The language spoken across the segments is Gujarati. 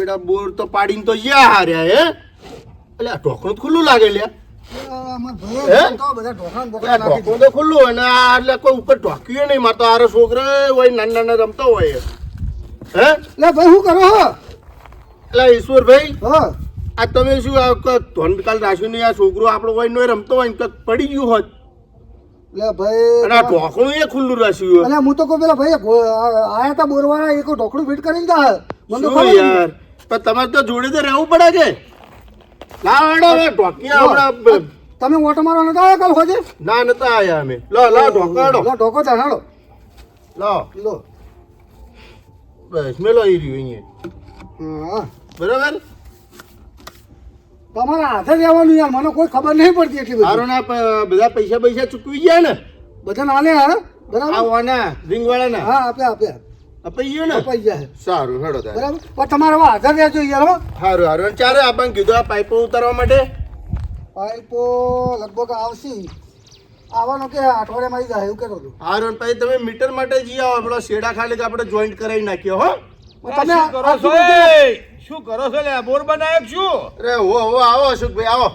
બેટા બોર તો પાડીને તો યા હાર્યા હે? એટલે આ ઢોકણું ખુલ્લું લાગે લ્યા. ભાઈ તો બધા ઢોકળા ને બોકળા આ નાખી ઢોકણું તો ખુલ્લું હોય ને આ એટલે કોઈ ઉપર ઢોક્યું નહીં મારે આરો છોકરો હોય નાના નાના રમતો હોય. હે? લે ભાઈ શું કરો હો? એટલે ઈશ્વરભાઈ આ તમે શું આ ધોનકાલ રાશિ આ છોકરો આપણો હોય નો રમતો હોય ને પડી ગયું હોત. એટલે ભાઈ અને આ ઢોકણું એ ખુલ્લું રાખ્યું અલ્યા હું તો કહું પેલા ભાઈ આયા તા બોરવાળા એક ઢોકળું ફિટ કરીને મને તો યાર? પણ તમારે તો જોડે તો રહેવું પડે કે? લાવ હવે ઢોકિયા હમણાં તમે ઓટો મારવા નતા આવ્યા કાલ હોજે? ના નતા આયા અમે. લો લો ઢોકાડો લો ઢોકો ચાલો લો. લો. બસ મેલો આવી રહ્યું અહીંયા. હા. બરાબર? તમારા હાથે રહેવાનું યાર મને કોઈ ખબર નહીં પડતી એટલી બધી. બધી ના બધા પૈસા પૈસા ચૂકવી ગયા ને? બધા ના લે હા? બરાબર? વાના રિંગ વાળા હા આપ્યા આપ્યા. અપાઈ ગયું ને? અપાઈ ગયા સારું હેડો તારે. બરાબર? પણ તમારે હાજર રહેજો યાર હો સારું સારું અને ચારે આપણને કીધું આ પાઇપો ઉતારવા માટે? પાઇપો લગભગ આવશે. આવવાનો કે અઠવાડિયામાં આવી જાય એવું કહેતો હતો. સારું અને પછી તમે મીટર માટે જઈ આવો. પેલો શેડા ખાલી આપણે જોઈન્ટ કરાવી નાખ્યો હો? તમે કરો છો? શું કરો છો? લે બોર બનાવ્યો શું? અરે હો હો આવો અશોકભાઈ આવો.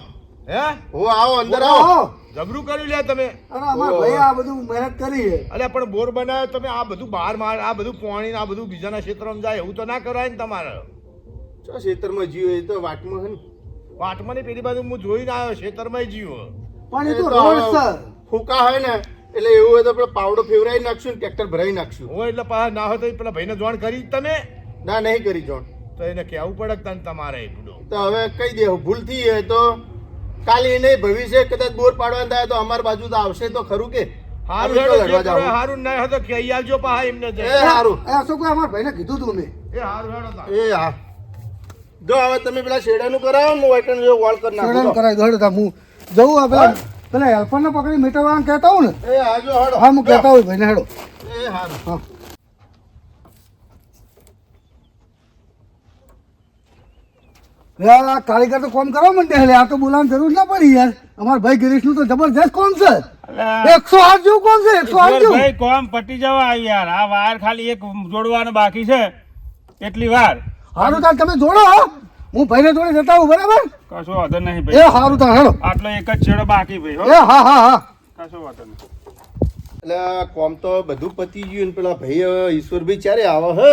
હે? હો આવો અંદર. આવો. જબરું કર્યું લે તમે. અરે અમાર ભાઈ આ બધું મહેનત કરી છે. અલ્યા પણ બોર બનાવ્યો તમે આ બધું બહાર માર આ બધું પાણી ને આ બધું બીજાના ક્ષેત્રમાં જાય એવું તો ના કરાય ને તમારે. ચો ક્ષેત્રમાં જીવ એ તો વાટમાં હે ને. વાટમાંની પેલી બાજુ હું જોઈને આવ્યો ક્ષેત્રમાં જીવો. પણ એ તો રોડ સર. ફૂકા હોય ને એટલે એવું હોય તો આપણે પાવડો ફેવરાઈ નાખશું ને ટ્રેક્ટર ભરાઈ નાખશું. હોય એટલે પાછા ના હોય તો પેલા ભાઈને જોણ કરી તમે. ના નહીં કરી જોણ. તો એને કહેવું પડે તને તમારે તો હવે કહી દેવું ભૂલ થઈ હોય તો કાલે નહીં ભવિષ્ય કદાચ બોર પાડવાનું થાય તો અમાર બાજુ તો આવશે તો ખરું કે? હારું ના હતો તો કહી આવજો પાછા એમને એ. હારું. એ અમારા ભાઈને કીધું તું મેં? એ હારું એ હા. જો હવે તમે પેલા શેડાનું કરાવો જો વોલ કરી નાખો સડન કરાવી દો હેડો હું જવું આ પેલા હેલ્પરને પકડી મીટર વાળાને કહેતા હું ને? એ હા જો હા હું કહેતા હોય ભાઈને હેડો. એ હારું. હા. આ કારીગર તો કોમ કરવા માંડે એટલે આ તો બોલાવવાની જરૂર ના પડી યાર. અમાર ભાઈ ગિરીશનું તો જબરજસ્ત કોમ છે. એકસો આઠ જેવું કોમ છે એકસો આઠ જેવું. ભાઈ કોમ પટી જવા યાર. આ વાયર ખાલી એક જોડવાનો બાકી છે. એટલી વાર. સારું તાર તમે જોડો હો. હું ભાઈને જોડે જતા હું બરાબર? કશો વાંધો નહીં એ ભાઈ સારું તાર હેડો આટલો એક જ છેડો બાકી ભાઈ હો. એ હા હા હા. કશો વાંધો નહીં. એટલે કોમ તો બધું પતી ગયું પેલા ભાઈ ઈશ્વર ઈશ્વરભાઈ ક્યારે આવે હે?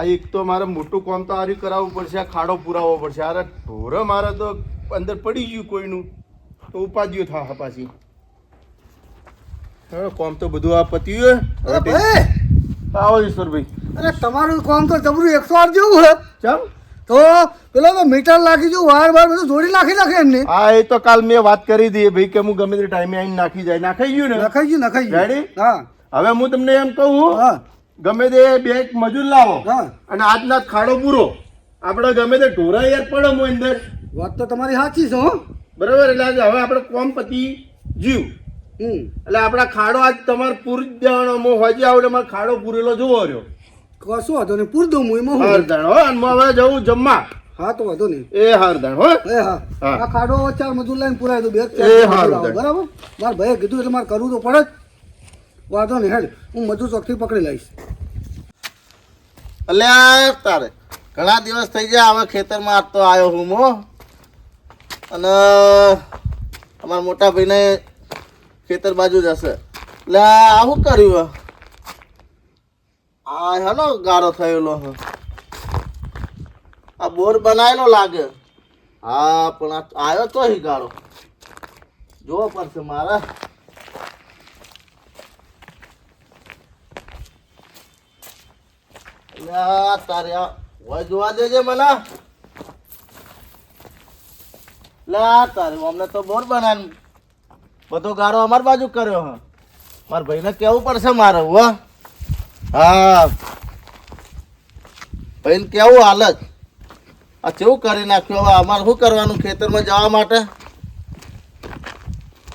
આ એક તો મારે મોટું કોમ તો આર્યું કરાવવું પડશે આ ખાડો પુરાવવો પડશે. અરે ઢોરે મારે તો અંદર પડી ગયું કોઈનું. તો ઉપાધિઓ થા પાછી. હવે કોમ તો બધું આ પત્યું આવો ઈશ્વરભાઈ. અરે તમારું કામ તો જબરું એકસો આઠ જેવું હે ચમ? તો પેલો તો મીટર લાગી જો વાર વાર બધું જોડી નાખી નાખે એમને. હા એ તો કાલ મેં વાત કરી હતી ભાઈ કે હું ગમે તે ટાઈમે આવીને નાખી જાય. નાખાઈ ગયું ને? નાખાઈ ગયું નાખાઈ ગયું? હા. હવે હું તમને એમ કહું હા. ગમે તે બે મજૂર લાવો અને આજના ખાડો પૂરો. આપણે ગમે તે ઢોરા યાર પડે હું અંદર. વાત તો તમારી સાચી છે હો. બરાબર? એટલે આજે હવે આપણે કોમ પતિ જીવ એટલે આપણા ખાડો આજ તમારે પૂરી જ દેવાનો. હું હજી આવડે મારે ખાડો પૂરેલો જોવો રહ્યો. કશું વાંધો નહીં પૂર દઉં હું એમાં હું. હરદાણ હો અને હવે જવું જમવા. હા તો વાંધો નહીં. એ હરદાણ હો. એ હા. આ ખાડો ચાર મજૂર લઈને પૂરાય દઉં બે એ. બરાબર? મારા ભાઈએ કીધું એટલે મારે કરવું તો પડે જ. વાંધો નહીં, હેડ, હું મજૂર ચોકથી પકડી લઈશ. અલ્યા તારે ઘણા દિવસ થઈ ગયા હવે ખેતરમાં આજ તો આવ્યો હું મો અને અમારા મોટા ભાઈને ખેતર બાજુ જ હશે. એટલે આ શું કર્યું, આ? હેલો ગારો થયેલો, હ. આ બોર બનાવેલો લાગે. હા, પણ આવ્યો તો ગારો. જોવો પડશે મારે. અલ્યા, તારે હોય જોવા દેજે મને. લા તારે અમને તો બોર બનાવી બધો ગારો અમાર બાજુ કર્યો હ. મારા ભાઈને કેવું પડશે મારે, હો? હા. ભાઈને કેવું હાલત આ કેવું કરી નાખ્યું? હવે અમારે શું કરવાનું ખેતરમાં જવા માટે?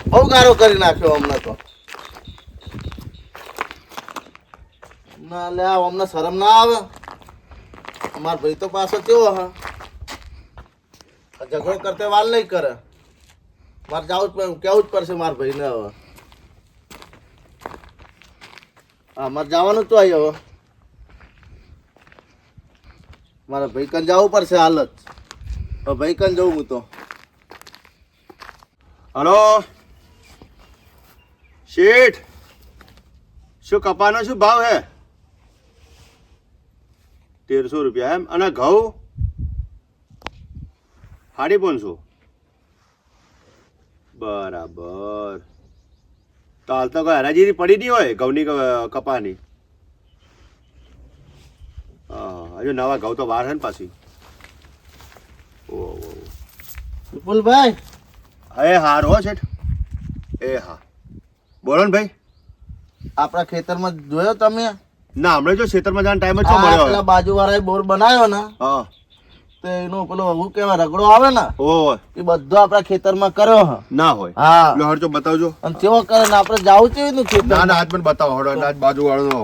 બહુ ગારો કરી નાખ્યો અમને તો. ના લે અમને શરમ ના આવે. અમાર ભાઈ તો પાછો કેવો હા? ઝઘડો કરતે વાલ નહીં કરે. મારે જવું જ કેવું જ પડશે મારા ભાઈને હવે. હા, મારે જવાનું તો આવી હવે. મારે ભાઈ કન જવું પડશે હાલ જ ભાઈ કન જવું હું તો. હલો? શેઠ? શું કપાનો શું ભાવ હે? તેરસો રૂપિયા એમ. અને ઘઉં? સાડી પાંચસો. બરાબર. તો હાલ તો કોઈ હરાજીની પડી નહીં હોય ઘઉંની કપાની. હા હજુ નવા ઘઉં તો બહાર છે ને પાછી. ઓહો વિપુલભાઈ? એ હાર હો છે એ હા. બોલો ને ભાઈ. આપણા ખેતરમાં જોયો તમે? ના હમણાં જો ખેતરમાં જવાનો ટાઈમ જ મળ્યો પેલા બાજુ વાળાએ બોર બનાવ્યો ને હા. તો એનો પેલો હું કેવા રગડો આવે ને ઓય એ બધો આપણા ખેતરમાં કર્યો હ. ના હોય. હા. લો હરજો બતાવજો. અને કેવો કરે ને આપણે જાવું છે એનું ખેતર ના ના આજ પણ બતાવો હડો આજ બાજુ વાળો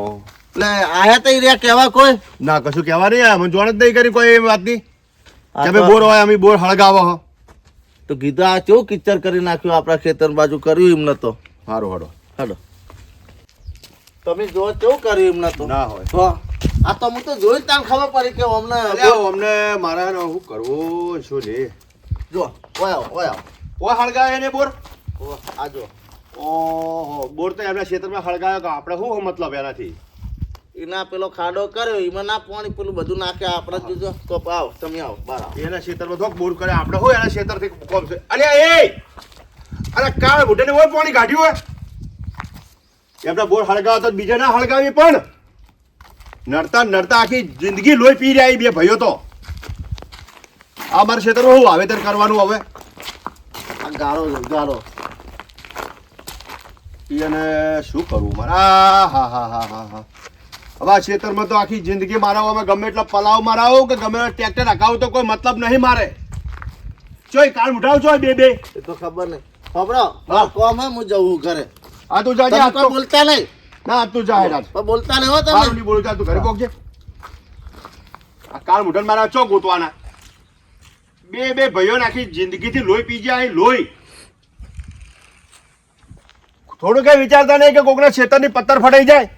એટલે આયા તો રહ્યા કેવા કોઈ? ના કશું કેવા નહીં આયા. મને જોણ જ નહીં કરી કોઈ એ વાતની. આ કે અમે બોર હોય અમે બોર હળગાવો હો. તો કીધું આ કેવું કિચર કરી નાખ્યું આપણા ખેતર બાજુ કર્યું એમને તો? સારું હડો હડો તમે જો કેવું કર્યું એમને તો? ના હોય. તો આ તો હું તો જોઈ તાન ખબર પડી કે અમને અલ્યા, અમને મારા શું કરવું? શું લે જો ઓય ઓય. કોઈ હળગાવે એને બોર? ઓ, આ જો. ઓહો બોર તો એમના ક્ષેત્રમાં હળગાવ્યો કે આપણે શું મતલબ એનાથી? એના પેલો ખાડો કર્યો એમાં ના પાણી પેલું બધું નાખે આપણે જોજો. તો આવ તમે આવો બાર એના ક્ષેત્રમાં થોક બોર કરે આપણે શું એના ક્ષેત્રથી કોમ છે? અરે એ! અરે કાળ મોઢાને હોય પાણી કાઢ્યું હોય એમના બોર હળગાવો તો બીજા ના હળગાવી પણ. નડતા નડતા આખી જિંદગી લોહી પી રહ્યા બે ભાઈઓ તો. આ મારા ક્ષેત્રમાં હું વાવેતર કરવાનું હવે? આ ગાળો ગારો. ગાળો ઈ અને શું કરવું મારા? હા હા હા હા હા. હવે આ ક્ષેત્રમાં તો આખી જિંદગી મારાવો ગમે એટલો પલાવ મારાવો કે ગમે એટલા ટ્રેક્ટર હકાવું તો કોઈ મતલબ નહીં મારે. ચોય કાળ ઉઠાવ ચોય બે બે. એ તો ખબર નહીં. ખબરો કોમ હે. હું જવું ઘરે. આ તું જાજે આ તો બોલતા નહીં. ના આ તું જાહેરાત બોલતા નહીં હો મારું તમે નહીં બોલતા તું ઘરે કોકજે આ કાળ મુઢન મારા ચો ગોતવાના? બે બે ભાઈઓ જિંદગી જિંદગીથી લોહી પી ગયા અહીં લોહી. થોડું કઈ વિચારતા નહીં કે કોકના છેતરની પત્તર ફટાઈ જાય.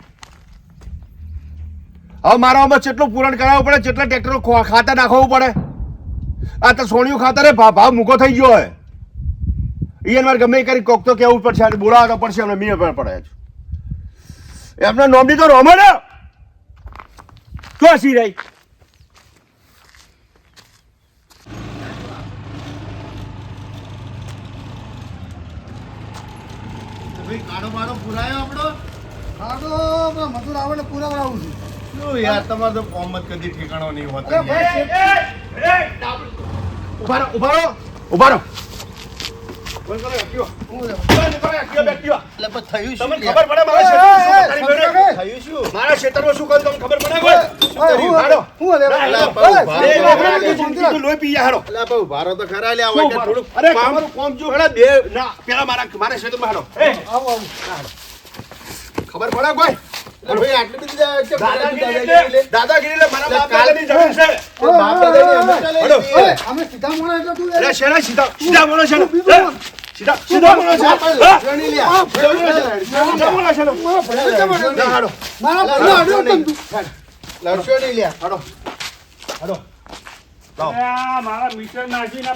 હવે મારામાં જેટલું પૂરણ કરાવવું પડે જેટલા ટ્રેક્ટરો ખાતર નાખવું પડે. આ તો સોણિયું ખાતર ભાવ મૂકો થઈ ગયો હોય. મારે ગમે કરી કોક તો કેવું પડશે અને બોલાવવા તો પડશે એમને મીએ પર પડે છે. એમના નોમની તો રોમણ શું હસી રહી? તમારે તો કોમ જ કદી ઠેકાણો નહીં હોતો અરે ભાઈ ઊભા ખબર પડે કોઈ? દાદાગીરી મારા બાપ દાદાની જમીન છે બાપ દાદાની અમે સીધા મોણા એટલે તું સીધા સીધા બોલો છે. સીધા સીધા બોલો છે હા? લે. સીધા બોલો છે સીધા બોલો છે ને? મારા ભાઈને જબર ના, હાલો. તું. લડશો નહીં લે. હાલો. હાલો.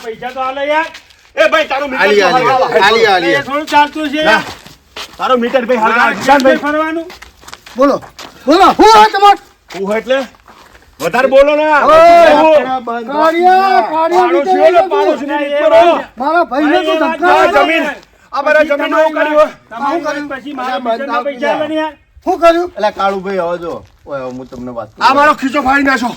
પૈસા તો આલે યાર એ ભાઈ તારું મીટર આલી, આલી, થોડું ચાલતું છે તારો મીટર ભાઈ. ભાઈ. ફરવાનું બોલો બોલો હું તમાર હું એટલે વધારે બોલો ને. મારા ભાઈને તો. જમીન જમીન એવું કર્યું હોય. કર્યું? પછી મારા પૈસા આલે ને યાર શું કર્યું? એટલે કાળુભાઈ હવે જો. ઓય, હું તમને વાત આ મારો ખીચો ફાડી નાખો.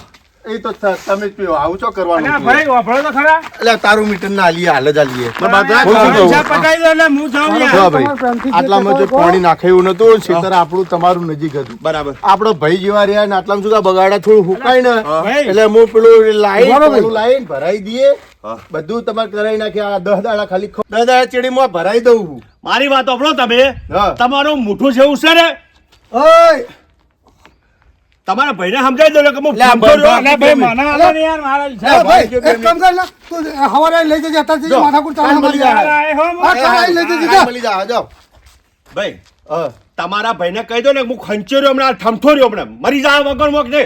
એ તો તમે પીઓ આવું છો કરવાનું ભાઈ વાપરો તો ખરા. એટલે તારું મીટર ના આલીએ હાલ જ આલીએ પટાઈ દો એટલે હું જાઉં ભાઈ. આટલામાં જો પાણી નાખે એવું નતું ખેતર આપણું તમારું નજીક હતું. બરાબર. આપણો ભાઈ જેવા રહ્યા ને આટલામાં શું બગાડા થોડું હુકાય ને? એટલે હું પેલું લાઈન લાઈન ભરાઈ દઈએ. બધું તમારે કરાવી નાખ્યા આ દસ દાડા ખાલી દસ દાડા ચેડીમાં ભરાઈ દઉં મારી વાત સાંભળો તમે. તમારું મુઠું જેવું છે ને? ઓય! તમારા ભાઈને સમજાવી દો કે હું એક કામ કર ને તું હવારે લઈ જજે અત્યારે જજે માથાકૂટ ચાલે મળી જાય. આ હો, લઈ જજે જા. મળી જા જાઓ. ભાઈ તમારા ભાઈને કહી દો ને હું ખંચેર્યો હમણાં થમથોર્યો રહ્યો હમણાં. મરી જાય વગર મોક ને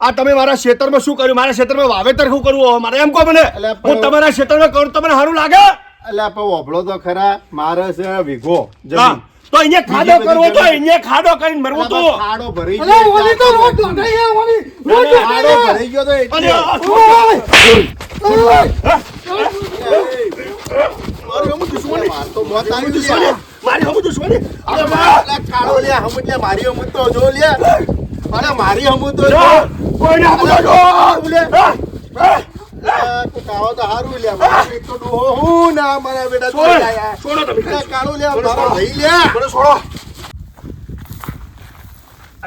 આ તમે મારા ખેતરમાં શું કર્યું? મારા ખેતરમાં વાવેતર શું કરવું મારે એમ કહો મને. હું તમારા ખેતરમાં કરું તો તમને સારું લાગે? એટલે આપણે ઓભળો તો ખરા. મારે છે વીઘો જમીન. તો અહીંયા ખાડો કરવો તો અહીંયા ખાડો કરીને મરવું તો ખાડો ભરી ગયો અરે ઓલી તો રોજ ગયા, ઓલી. રોજ ખાડો ભરી ગયો તો એટલે. મારી હમું દુશ્મની. તો મોત આવી દુશ્મની છે. મારી હમું દુશ્મની. અરે બા, ખાડો કાળો લે, હમું લે, મારી હમું તો જો લે. અરે મારી હમું તો જો. જો, કોઈને આપું જો. લે. કાળો તો હારું લે.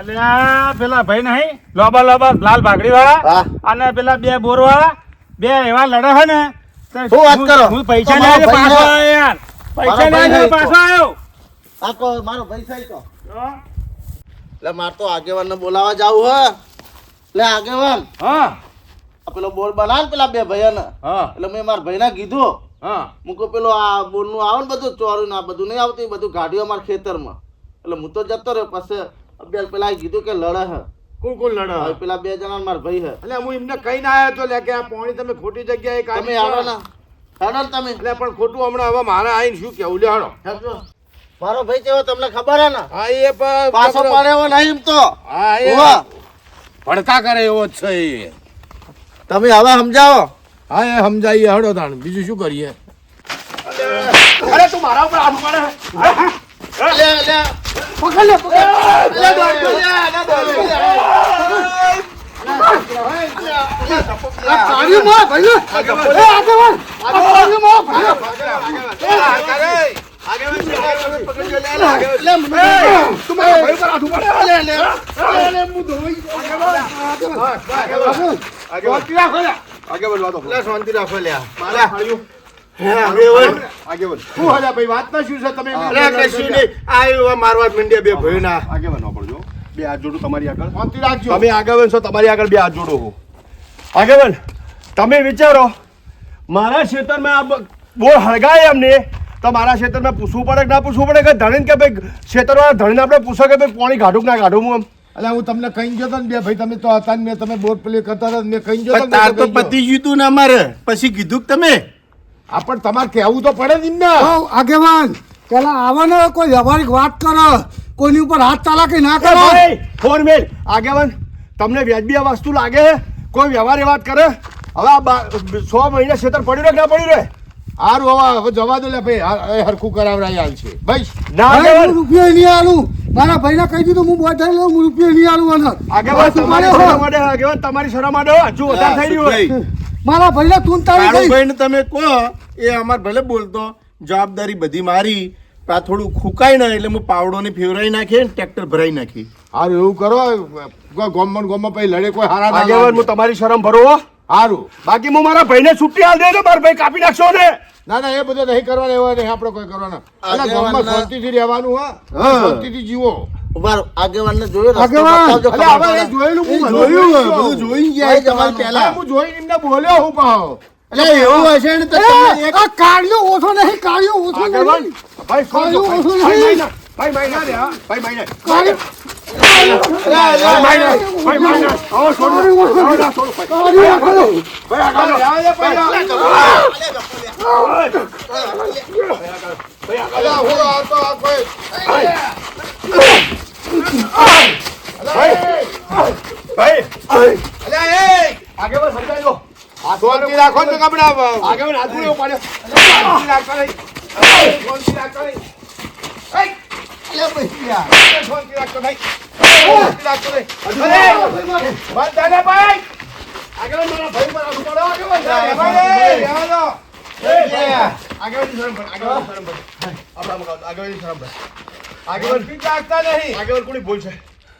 ના પેલા ભાઈ નહીં લોબા લોબા લાલ ભાગડી વાળા અને પેલા બે બોર વાળા બે એવા લડે છે ને શું વાત કરો? હું પૈસા લઈને પાછો આવ્યો પૈસા લઈને પાછો આવ્યો મારો પૈસા તો એટલે મારે તો આગેવાનને બોલાવા જાવ હે એટલે આગેવાન હા પેલો બોલ બનાવ પેલા બે ભાઈઓને. હા. એટલે મેં મારા ભાઈને કીધું હા. હું કહું પેલો આ બોલનું આવે ને બધું ચોરું ને આ બધું નહીં આવતું એ બધું ગાડીઓ અમારા ખેતરમાં. એટલે હું તો જતો રહ્યો પછી અભ્યાસ પેલા કીધું કે લડે હે. કોણ કોણ લડે પેલા બે જણા મારા ભાઈ હે. એટલે હું એમને કહીને આવ્યો તો લે કે આ પાણી તમે ખોટી જગ્યાએ તમે આવો ના. હેડો તમે. એટલે પણ ખોટું હમણાં હવે મારે આવીને શું કેવું લે હેડો. મારો ભાઈ કેવો તમને ખબર હે ને? હા એ પાછો પડે એવો નહીં એમ તો. હા એ ભડકા કરે એવો જ છે એ. તમે હવે સમજાવો હા એ સમજાઈએ હડો તાણ બીજું શું કરીએ અરે તું મારા ઉપર હાથ ઉપાડે લે લે પકડ લે, પકડ. લે દોડજો, લે, દોડજો, લે. આ આગળ મારા એ આગેવાન, મારા ભાઈને. તું મારા ભાઈ ઉપર હાથ ઉપાડે શાંતિ રાખો લે. લે, શાંતિ રાખો લે. મારા હે, આગેવાન. શું હલ્યા ભાઈ વાત ના શું છે તમે કશું નહીં. આ મારવા માંડ્યા બે ભાઈના. આગેવાન વાપરજો બે હાથ જોડું તમારી આગળ શાંતિ રાખજો તમે આગળ છો તમારી આગળ બે હાથ જોડો હો આગેવાન તમે વિચારો મારા ક્ષેત્રમાં આ બ- બોર હળગાય એમને તો મારા ખેતરમાં પૂછવું પડે કે ના પૂછવું પડે? કે ધણીને કે ભાઈ ખેતરવાળા ધણીને આપણે પૂછો કે ભાઈ પાણી કાઢું કે ના કાઢું હું એમ? એટલે હું તમને કહી ગયો ને બે ભાઈ તમે તો હતા ને મેં તમે બોર પેલી કરતા હતા મેં કહી ગયો તાર તો પતિ તું ને અમારે. પછી કીધું કે તમે? આ પણ તમારે કહેવું તો પડે જ ને આગેવાન પેલા આવવાનો કોઈ વ્યવહારિક વાત કરો કોઈની ઉપર હાથ ચાલાકી ના કરો. ફોન મેલ. આગેવાન તમને વ્યાજબી આ વસ્તુ લાગે કોઈ વ્યવહારે વાત કરે? હવે આ સો મહિના ક્ષેત્ર પડ્યું રહે કે ના પડ્યું રહે હારું હવે હવે જવા દો લે ભાઈ. એ હરખું કરાવરાઈ હાલ છે. ભાઈ ના રૂપિયો નહીં આલું. મારા ભાઈને કહી દીધું હું બોધાઈ લઉં હું રૂપિયો નહીં આલું અને. આગેવાન તમારી શરમ આગેવાન તમારી શરમ આડો હજુ વધારે થઈ રહ્યું હોય. મારા ભાઈને તું તારી ગઈ કાળુભાઈને તમે કહો એ અમાર ભલે બોલતો જવાબદારી બધી મારી આ થોડું ખુકાય ને એટલે હું પાવડો ને ફેવરાઈ નાખી ને ટ્રેક્ટર ભરાઈ નાખી. હારું એવું કરો. ગોમમાં ગોમમાં પછી લડે કોઈ હારા ના આગેવાન હું તમારી શરમ ભરો હારું. બાકી હું મારા ભાઈને છુટ્ટી આલ દે ને મારા ભાઈ કાપી નાખશો ને. ના ના એ બધું નહીં કરવાનું એવા નહીં આપણે કોઈ કરવાના અને ગામમાં શાંતિથી રહેવાનું હા. શાંતિથી જીવો આગેવાનને જોયું હવે જોયેલું હું જોયું જોઈ બધું ગયો. જોઈ ગયા તમારે પહેલા હું જોઈને એમને બોલ્યો હું પાહો એટલે એવું હશે ને તો એક આ કાળિયો ઓછો નહીં કાળિયો ઓછો નહીં ભાઈ ઓછો નહીં રે, ના કાળિયો આગળ રાખો ને કપડા આગેવાન હાથ પાડ્યો રાખો નહીં. રાખો નહીં.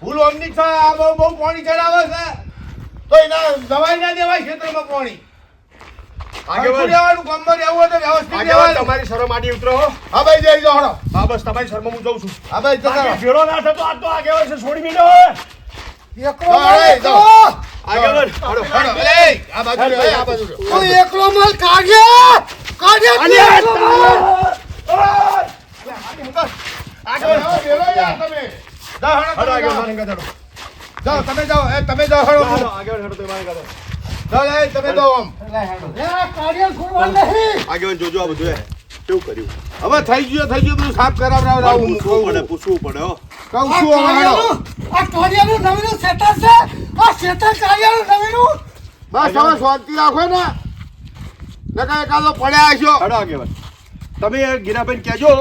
ભૂલ અમની છે આ બહુ બહુ પાણી ચડાવે છે તો એના દવાઈ ના દેવાય ક્ષેત્રમાં પાણી તમારી શરમ આડી ઉતરો હો. ભાઈ જઈ જાઓ હળો. હા બસ તમારી શરમ હું જઉં છું. હા ભાઈ ભેળો ના થતો આ તો આગેવાન છે છોડી મીડો. એકલો માલ હળો, હળો. કાઢ્યો કાઢ્યો તમે. જાઓ, હળો, હળો, તમે જાઓ. હળો. આગળ. જાઓ લે તમે તો આમ. એ આ કાળિયા છોડવાનું નહીં. આગેવાન જોજો આ બધું એ. કેવું કર્યું? હવે થઈ ગયું થઈ ગયું બધું સાફ કરાવડાવ આવું પૂછવું પડે કહું પૂછવું પડે હો. છું આ હવે હેડો આ કાળિયાનું નવીનું સેટર છે. આ શેતર કાળિયાનું નવીનું. બસ હવે શાંતિ રાખો ને. નકા એકાદો પડ્યા હશો. હેડો આગેવાન. તમે એ કહેજો.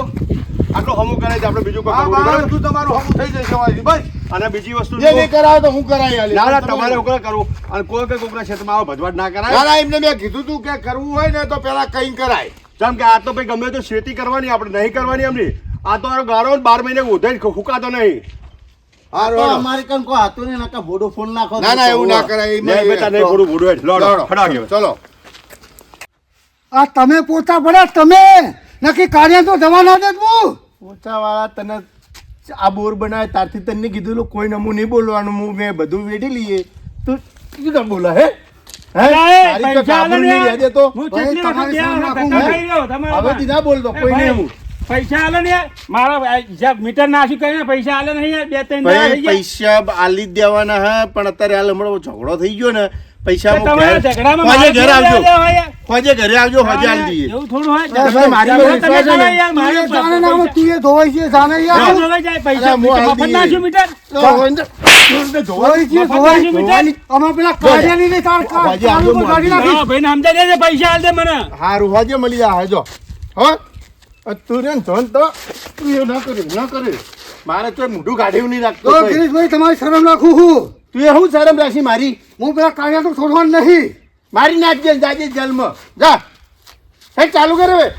આટલો હમું કરે છે આપણે બીજું કોઈ? બધું તમારું હમું થઈ જશે. બસ અને બીજી વસ્તુ જે નહીં કરાવે તો હું કરાવી આલી ના ના તમારે ઉકળે કરવું અને કોઈ કોઈ કોકના ક્ષેત્રમાં આવો ભજવાટ ના કરાય ના એમને મેં કીધું તું કે કરવું હોય ને તો પેલા કઈ કરાય જેમ કે આ તો ભાઈ ગમે તો ખેતી કરવાની આપણે નહીં કરવાની એમની આ તો ગાળો બાર મહિને ઉધે ફૂકાતો નહીં હા તો રોડો. અમારી કન કોઈ હાથું નહીં નકા ભોડો ફોન નાખો ના ના એવું ના કરાય લે બેટા નહીં થોડું ભૂડું હેઠ. લોડો, લોડો. હેડો આગેવાન. ચલો આ તમે પોતા પડ્યા તમે નક્કી કાર્ય તો દવા ના દેત હું ઓછાવાળા તને આ બોર બનાવે તારથી તને કીધું કોઈ નમું નહીં બોલવાનું હું મેં બધું વેઠી લઈએ. તું કીધું બોલા હે? પૈસા આલે ને. મારા મીટર નાખ્યું કઈ પૈસા આલે નહીં બે ત્રણ. પૈસા આલી દેવાના હે પણ અત્યારે હાલ હમણાં ઝઘડો થઈ ગયો ને પૈસા ઝઘડામાં ઘરે આવજો. હોજે ઘરે આવજો હોજે આલી દઈએ એવું થોડું હોય. મારી પર વિશ્વાસ છે યાર, મારે જાણે ના પૈસા- ધોવાઈ છે જાણે યાર. ધોવાઈ જાય, પૈસા અરે, હું આલી મફત દઈએ. નાખ્યું મીટર? તો હોય ને, ધોવાઈ છે ધોવાઈ. નાખ્યું મીટર? અમે પેલા કાળિયાની ને તાર કા- ભાજી, કાળું આજુ પર કાઢી નાખી. હા, ભાઈને સમજાઈ પૈસા આલ દે મને. હારું હોજે મળી જાય જો હો? તું રે ધોન તો. તું એવું ના કર્યું ના કર્યું મારે તો મોઢું કાઢ્યું નહીં રાખતો ભાઈ. ગિરીશભાઈ તમારી શરમ રાખું હું. તું એ હું શરમ રાખી મારી? હું પેલા કાળિયા તો છોડવાનું નહીં. મારી નાખજે જાજે જન્મ. જા. હે, ચાલુ કરે